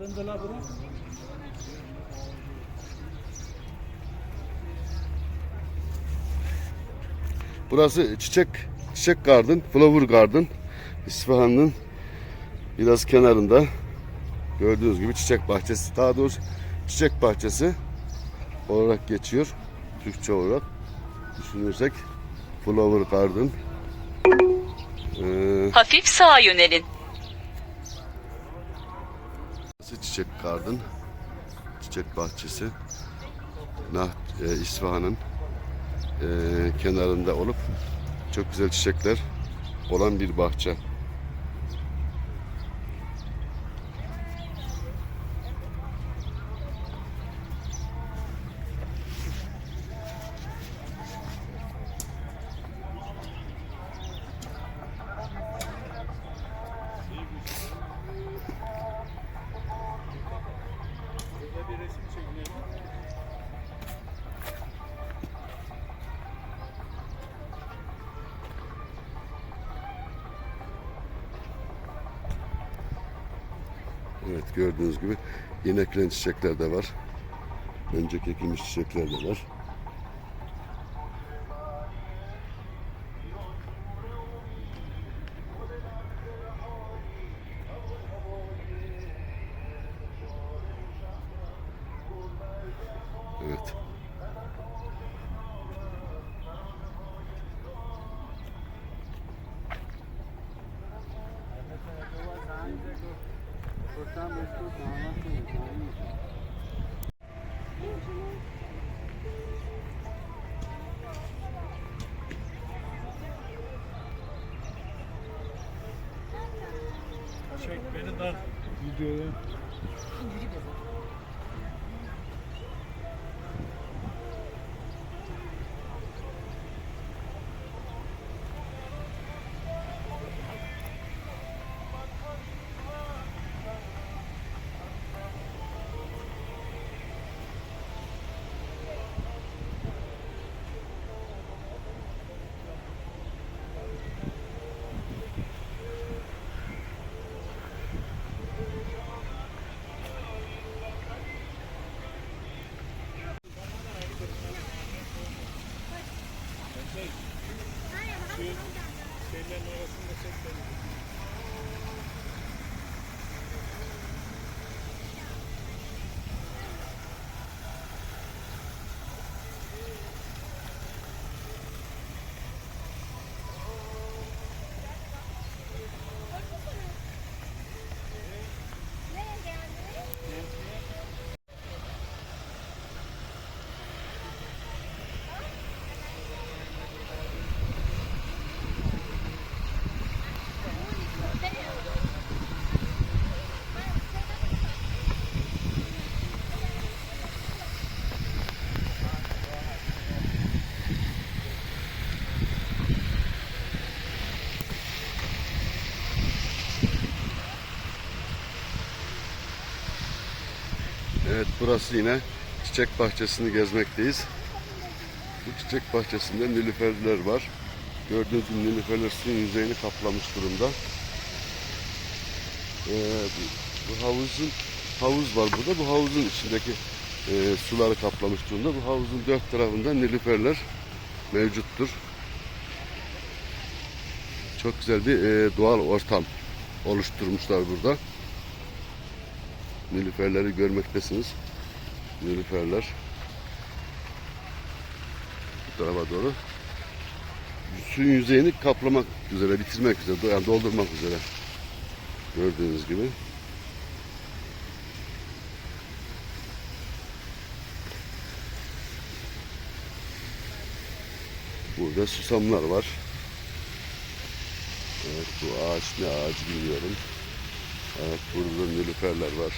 Döndüler bunu. Burası çiçek çiçek garden, flower garden. İsfahan'ın biraz kenarında gördüğünüz gibi çiçek bahçesi. Daha doğrusu çiçek bahçesi olarak geçiyor. Türkçe olarak düşünürsek flower garden. Ee, Hafif sağa yönelin. Burası çiçek garden. Çiçek bahçesi. Nah, e, İsfahan'ın e, kenarında olup çok güzel çiçekler olan bir bahçe. Evet gördüğünüz gibi ineklen çiçekler de var. Önceki ekilmiş çiçekler de var. Evet. Çek beni de videoya. Şeylerin arasında çek beni. Evet burası yine çiçek bahçesini gezmekteyiz. Bu çiçek bahçesinde nilüferler var. Gördüğünüz gibi nilüferler suyun yüzeyini kaplamış durumda. Ee, bu, bu havuzun havuz var burada. Bu havuzun içindeki e, suları kaplamış durumda. Bu havuzun dört tarafında nilüferler mevcuttur. Çok güzel bir e, doğal ortam oluşturmuşlar burada. Nilüferleri görmektesiniz. Nilüferler. Bu tarafa doğru. Suyun yüzeyini kaplamak üzere, bitirmek üzere, yani doldurmak üzere. Gördüğünüz gibi. Burada susamlar var. Evet bu ağaç ne ağacı bilmiyorum. Evet burada nilüferler var.